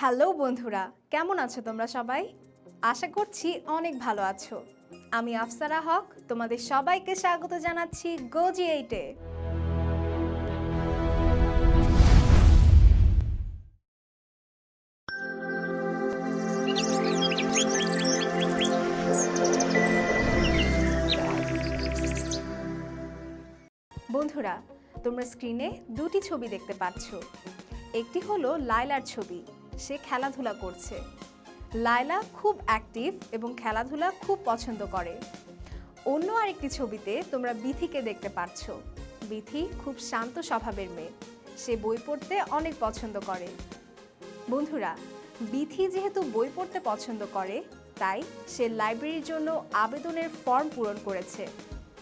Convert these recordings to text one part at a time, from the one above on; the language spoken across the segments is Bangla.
হ্যালো বন্ধুরা, কেমন আছো তোমরা সবাই? আশা করছি অনেক ভালো আছো। আমি আফসারা হক, তোমাদের সবাইকে স্বাগত জানাচ্ছি গোজি এইটে বন্ধুরা, তোমরা স্ক্রিনে দুটি ছবি দেখতে পাচ্ছ। একটি হলো লায়লার ছবি। সে খেলাধুলা করছে। লায়লা খুব অ্যাক্টিভ এবং খেলাধুলা খুব পছন্দ করে। অন্য আরেকটি ছবিতে তোমরা বিথিকে দেখতে পাচ্ছ। বিথি খুব শান্ত স্বভাবের মেয়ে। সে বই পড়তে অনেক পছন্দ করে। বন্ধুরা, বিথি যেহেতু বই পড়তে পছন্দ করে, তাই সে লাইব্রেরির জন্য আবেদনের ফর্ম পূরণ করেছে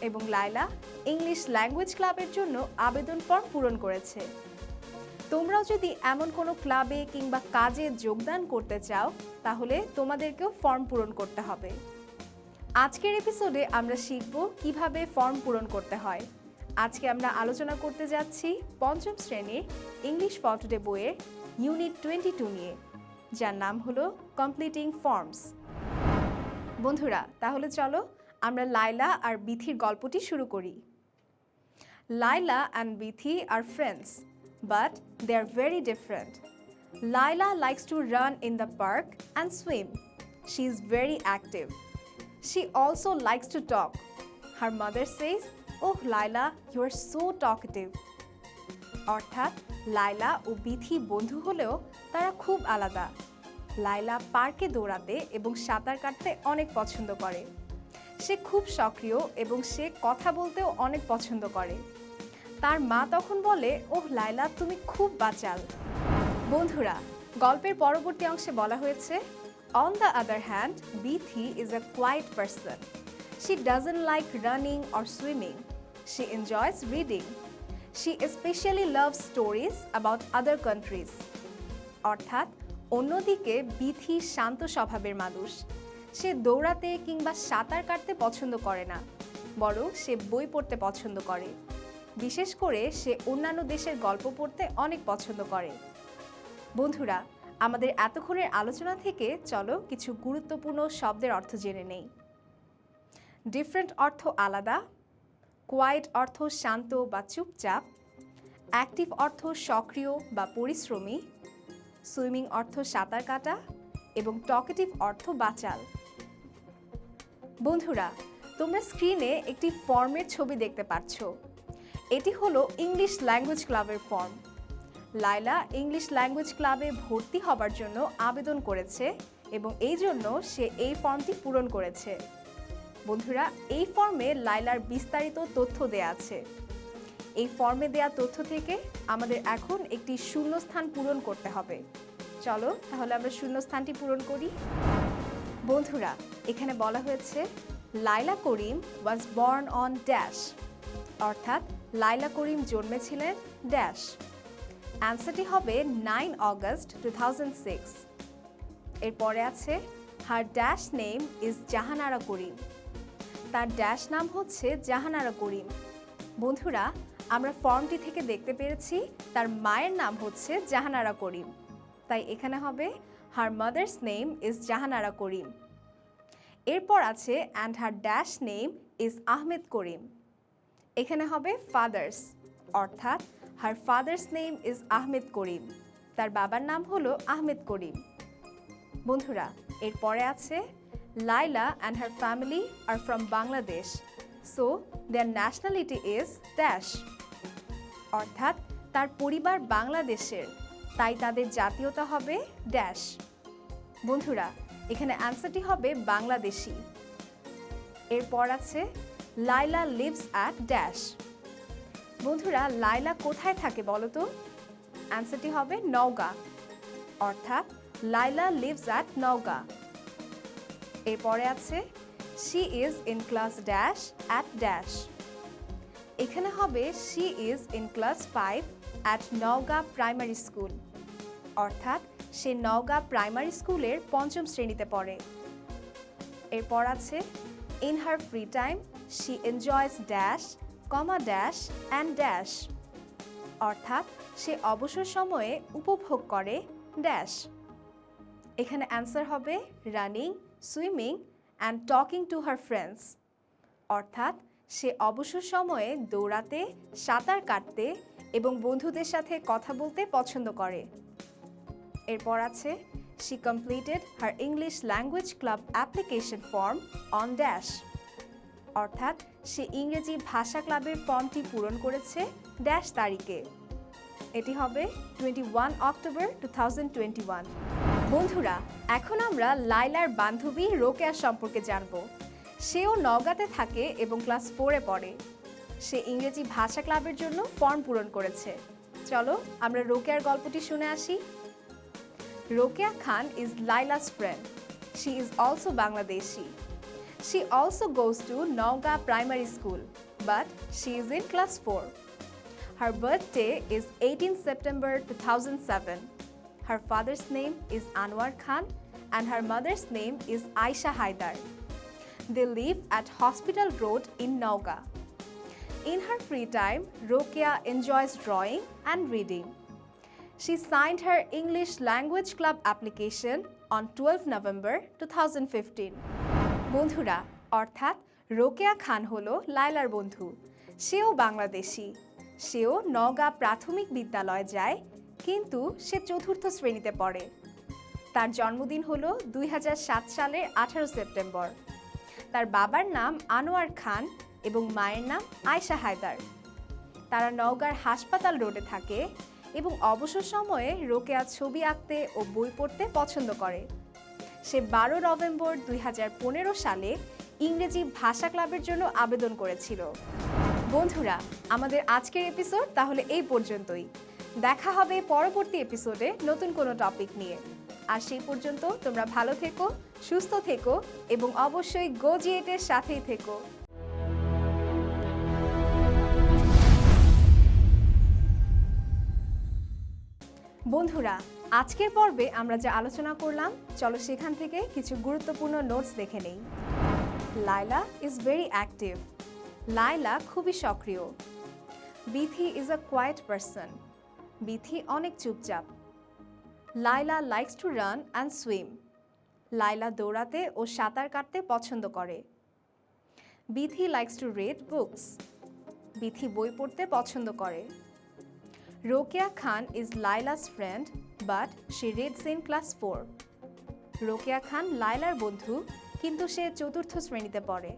এবং লায়লা ইংলিশ ল্যাঙ্গুয়েজ ক্লাবের জন্য আবেদন ফর্ম পূরণ করেছে। তোমরাও যদি এমন কোনো ক্লাবে কিংবা কাজে যোগদান করতে চাও, তাহলে তোমাদেরকেও ফর্ম পূরণ করতে হবে। আজকের এপিসোডে আমরা শিখব কীভাবে ফর্ম পূরণ করতে হয়। আজকে আমরা আলোচনা করতে যাচ্ছি পঞ্চম শ্রেণির ইংলিশ ফর টুডে বইয়ের ইউনিট টোয়েন্টি টু নিয়ে, যার নাম হলো কমপ্লিটিং ফর্মস। বন্ধুরা, তাহলে চলো আমরা লাইলা আর বিথির গল্পটি শুরু করি। Laila and Bithi are friends. But they are very different. Laila likes to run in the park and swim. She is very active. She also likes to talk. Her mother says, Oh, Laila, you are so talkative. অর্থাৎ লাইলা ও বিথি বন্ধু হলেও তারা খুব আলাদা লাইলা পার্কে দৌড়াতে এবং সাঁতার কাটতে অনেক পছন্দ করে সে খুব সক্রিয় এবং সে কথা বলতেও অনেক পছন্দ করে তার মা তখন বলে, ওহ লাইলা তুমি খুব বাচাল। বন্ধুরা, গল্পের পরবর্তী অংশে বলা হয়েছে on the other hand Bithi is a quiet person she doesn't like running or swimming she enjoys reading she specially love stories about other countries অর্থাৎ, অন্যদিকে বিথি শান্ত স্বভাবের মানুষ। সে দৌড়াতে কিংবা সাঁতার কাটতে পছন্দ করে না, বরং সে বই পড়তে পছন্দ করে। বিশেষ করে সে অন্যান্য দেশের গল্প পড়তে অনেক পছন্দ করে। বন্ধুরা, আমাদের এতক্ষণের আলোচনা থেকে চলো কিছু গুরুত্বপূর্ণ শব্দের অর্থ জেনে নেই। ডিফারেন্ট অর্থ আলাদা কোয়াইট অর্থ শান্ত বা চুপচাপ অ্যাক্টিভ অর্থ সক্রিয় বা পরিশ্রমী সুইমিং অর্থ সাঁতার কাটা এবং টকেটিভ অর্থ বাচাল। বন্ধুরা, তোমরা স্ক্রিনে একটি ফর্মের ছবি দেখতে পাচ্ছ এটি হলো ইংলিশ ল্যাঙ্গুয়েজ ক্লাবের ফর্ম। লাইলা ইংলিশ ল্যাঙ্গুয়েজ ক্লাবে ভর্তি হবার জন্য আবেদন করেছে এবং এই জন্য সে এই ফর্মটি পূরণ করেছে। বন্ধুরা, এই ফর্মে লাইলার বিস্তারিত তথ্য দেয়া আছে। এই ফর্মে দেয়া তথ্য থেকে আমাদের এখন একটি শূন্যস্থান পূরণ করতে হবে। চলো তাহলে আমরা শূন্যস্থানটি পূরণ করি। বন্ধুরা, এখানে বলা হয়েছে Laila Karim was born on dash অর্থাৎ লাইলা করিম জন্মেছিলেন ড্যাশ। অ্যান্সারটি হবে nine August two thousand six এরপরে আছে her dash name is Jahanara Karim. তার ড্যাশ নাম হচ্ছে জাহানারা করিম। বন্ধুরা, আমরা ফর্মটি থেকে দেখতে পেরেছি, তার মায়ের নাম হচ্ছে জাহানারা করিম। তাই এখানে হবে her mother's name is Jahanara Karim. এরপর আছে and her dash name is Ahmed Karim. এখানে হবে ফাদার্স অর্থাৎ her father's name is Ahmed Karim তার বাবার নাম হলো আহমেদ করিম বন্ধুরা, এরপরে আছে Laila and her family are from Bangladesh so their nationality is dash অর্থাৎ তার পরিবার বাংলাদেশের, তাই তাদের জাতীয়তা হবে ড্যাশ বন্ধুরা, এখানে অ্যান্সারটি হবে বাংলাদেশি। এরপর আছে লাইলা লিভস অ্যাট ড্যাশ বন্ধুরা লাইলা কোথায় থাকে বলো তো? অ্যান্সারটি হবে নওগাঁ। অর্থাৎ লাইলা লিভস অ্যাট নওগাঁ। এরপরে আছে she is in class dash at dash এখানে হবে she is in class five at Naogaon primary school অর্থাৎ সে নওগাঁ প্রাইমারি স্কুলের পঞ্চম শ্রেণীতে পড়ে। এরপর আছে in her free time she enjoys dash comma dash and dash অর্থাৎ সে অবসর সময়ে উপভোগ করে ড্যাশ এখানে অ্যান্সার হবে running swimming and talking to her friends অর্থাৎ সে অবসর সময়ে দৌড়াতে, সাঁতার কাটতে এবং বন্ধুদের সাথে কথা বলতে পছন্দ করে। এরপর আছে she completed her English language club application form on dash অর্থাৎ সে ইংরেজি ভাষা ক্লাবের ফর্মটি পূরণ করেছে ড্যাশ তারিখে। এটি হবে twenty one October two thousand twenty one বন্ধুরা, এখন আমরা লাইলার বান্ধবী রোকেয়া সম্পর্কে জানব। সেও নওগাঁতে থাকে এবং ক্লাস ফোরে পড়ে। সে ইংরেজি ভাষা ক্লাবের জন্য ফর্ম পূরণ করেছে। চলো আমরা রোকেয়ার গল্পটি শুনে আসি। Rokeya Khan is Laila's friend she is also Bangladeshi She also goes to Nauga Primary School, but she is in class 4. Her birthday is 18 September 2007. Her father's name is Anwar Khan and her mother's name is Aisha Haidar. They live at Hospital Road in Nauga. In her free time, Rokia enjoys drawing and reading. She signed her English Language Club application on 12 November 2015. বন্ধুরা, অর্থাৎ রোকেয়া খান হলো লায়লার বন্ধু। সেও বাংলাদেশি। সেও নওগাঁ প্রাথমিক বিদ্যালয়ে যায়, কিন্তু সে চতুর্থ শ্রেণীতে পড়ে। তার জন্মদিন হল দুই হাজার সাত সালের আঠারো সেপ্টেম্বর। তার বাবার নাম আনোয়ার খান এবং মায়ের নাম আয়শা হায়দার। তারা নওগাঁর হাসপাতাল রোডে থাকে এবং অবসর সময়ে রোকেয়া ছবি আঁকতে ও বই পড়তে পছন্দ করে। সে বারো নভেম্বর দুই হাজার পনেরো সালে ইংরেজি ভাষা ক্লাবের জন্য আবেদন করেছিল। বন্ধুরা, আমাদের আজকের এপিসোড তাহলে এই পর্যন্তই। দেখা হবে পরবর্তী এপিসোডে নতুন কোনো টপিক নিয়ে। আর সেই পর্যন্ত তোমরা ভালো থেকো, সুস্থ থেকো এবং অবশ্যই গোজিয়েটের সাথেই থেকো। বন্ধুরা আজকের পর্বে আমরা যা আলোচনা করলাম, চলো সেখান থেকে কিছু গুরুত্বপূর্ণ নোটস দেখে নেই। Laila is very active Laila খুবই সক্রিয়। Bithi is a quiet person Bithi অনেক চুপচাপ। Laila likes to run and swim Laila দৌড়াতে ও সাঁতার কাটতে পছন্দ করে। Bithi likes to read books Bithi বই পড়তে পছন্দ করে। Rokeya Khan is Laila's friend but she reads in class four. Rokeya Khan লাইলার বন্ধু, কিন্তু সে চতুর্থ শ্রেণীতে পড়ে।